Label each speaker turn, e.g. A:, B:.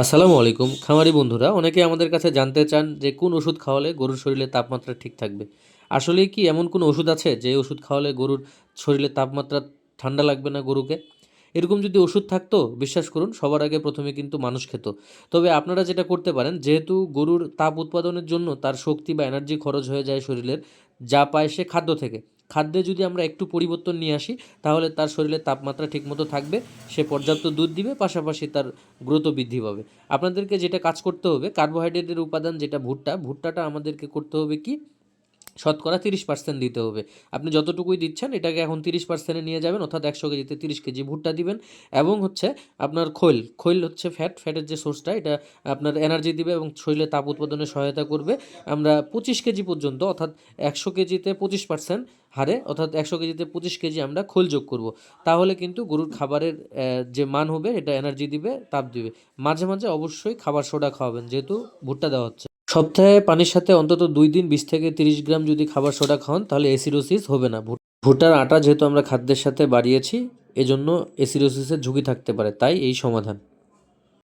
A: আসসালামু আলাইকুম। খামারি বন্ধুরা অনেকে আমাদের কাছে জানতে চান যে কোন ওষুধ খাওয়ালে গরুর শরীরে তাপমাত্রা ঠিক থাকবে। আসলে কি এমন কোন ওষুধ আছে যে ওষুধ খাওয়ালে গরুর শরীরে তাপমাত্রা ঠান্ডা লাগবে না গরুকে? এরকম যদি ওষুধ থাকতো, বিশ্বাস করুন, সবার আগে প্রথমে কিন্তু মানুষ খেত। তবে আপনারা যেটা করতে পারেন, যেহেতু গরুর তাপ উৎপাদনের জন্য তার শক্তি বা এনার্জি খরচ হয়ে যায় শরীরের, যা পায় সে খাদ্য থেকে। খাদ্যে যদি আমরা একটু পরিবর্তন নিয়ে আসি, তাহলে তার শরীরে তাপমাত্রা ঠিকমতো থাকবে, সে পর্যাপ্ত দুধ দিবে, পাশাপাশি তার গ্রোথ বৃদ্ধি পাবে। আপনাদেরকে যেটা কাজ করতে হবে কার্বোহাইড্রেটের উপাদান যেটা ভুট্টা, ভুট্টাটা আমাদেরকে করতে হবে কি? শতকরা তিরিশ পার্সেন্ট দিতে হবে। আপনি যতটুকুই দিচ্ছেন, এটাকে এখন তিরিশ পার্সেন্টে নিয়ে যাবেন, অর্থাৎ একশো কেজিতে তিরিশ কেজি ভুট্টা দিবেন এবং হচ্ছে আপনার খৈল খৈল হচ্ছে ফ্যাট ফ্যাটের যে সোর্সটা এটা আপনার এনার্জি দিবে এবং শরীরে তাপ উৎপাদনে সহায়তা করবে। আমরা পঁচিশ কেজি পর্যন্ত, অর্থাৎ একশো কেজিতে পঁচিশ পার্সেন্ট হারে, অর্থাৎ একশো কেজিতে পঁচিশ কেজি আমরা খোল যোগ করব। তাহলে কিন্তু গরুর খাবারের যে মান হবে, এটা এনার্জি দিবে, তাপ দিবে। মাঝে মাঝে অবশ্যই খাবার সোডা খাওয়াবেন, যেহেতু ভুট্টা দেওয়া হচ্ছে। সপ্তাহে পানির সাথে অন্তত দুই দিন বিশ থেকে তিরিশ গ্রাম যদি খাবার সোডা খান তাহলে এসিরোসিস হবে না। ভুট্টার আটা যেহেতু আমরা খাদ্যের সাথে বাড়িয়েছি, এজন্য এসিরোসিসের ঝুঁকি থাকতে পারে, তাই এই সমাধান।